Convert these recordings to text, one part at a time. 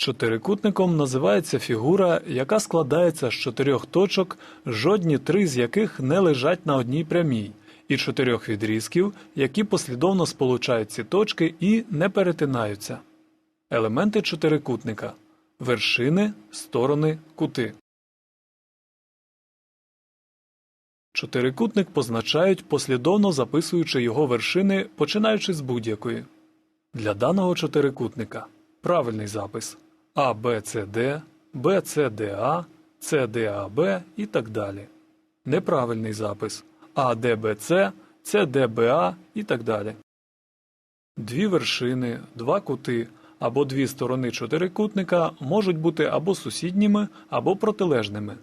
Чотирикутником називається фігура, яка складається з чотирьох точок, жодні три з яких не лежать на одній прямій, і чотирьох відрізків, які послідовно сполучають ці точки і не перетинаються. Елементи чотирикутника вершини, сторони, кути. Чотирикутник позначають, послідовно записуючи його вершини, починаючи з будь-якої. Для даного чотирикутника правильний запис Д, А, Б і так далі. Неправильний запис Б, А і так далі. Дві вершини, два кути або дві сторони чотирикутника можуть бути або сусідніми, або протилежними.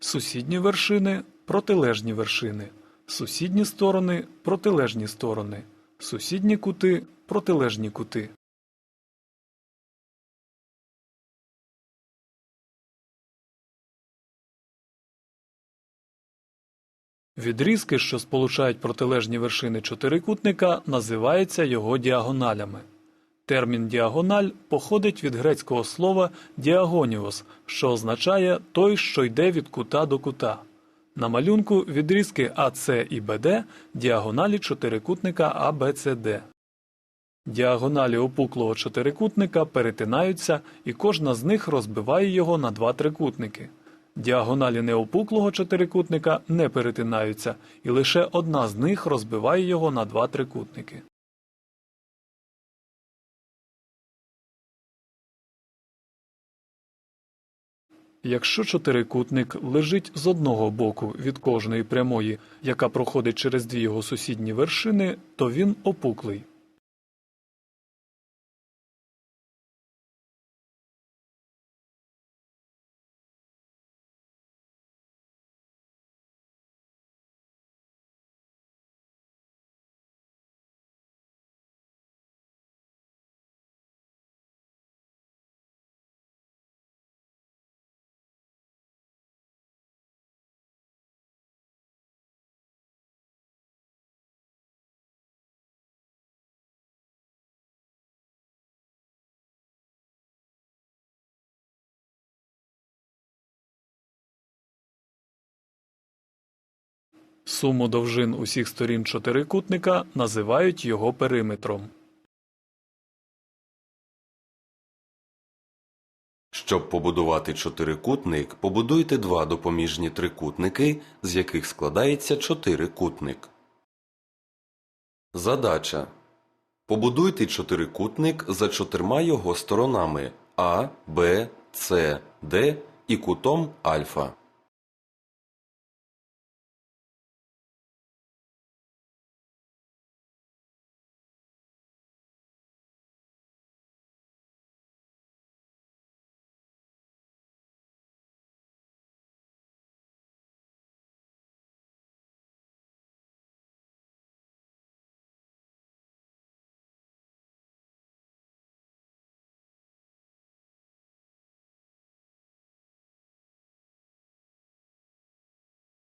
Сусідні вершини протилежні вершини, сусідні сторони протилежні сторони, сусідні кути протилежні кути. Відрізки, що сполучають протилежні вершини чотирикутника, називаються його діагоналями. Термін діагональ походить від грецького слова діагоніос, що означає той, що йде від кута до кута. На малюнку відрізки АС і БД діагоналі чотирикутника ABCD. Діагоналі опуклого чотирикутника перетинаються, і кожна з них розбиває його на два трикутники. Діагоналі неопуклого чотирикутника не перетинаються, і лише одна з них розбиває його на два трикутники. Якщо чотирикутник лежить з одного боку від кожної прямої, яка проходить через дві його сусідні вершини, то він опуклий. Суму довжин усіх сторін чотирикутника називають його периметром. Щоб побудувати чотирикутник, побудуйте два допоміжні трикутники, з яких складається чотирикутник. Задача. Побудуйте чотирикутник за чотирма його сторонами А, Б, С, Д і кутом альфа.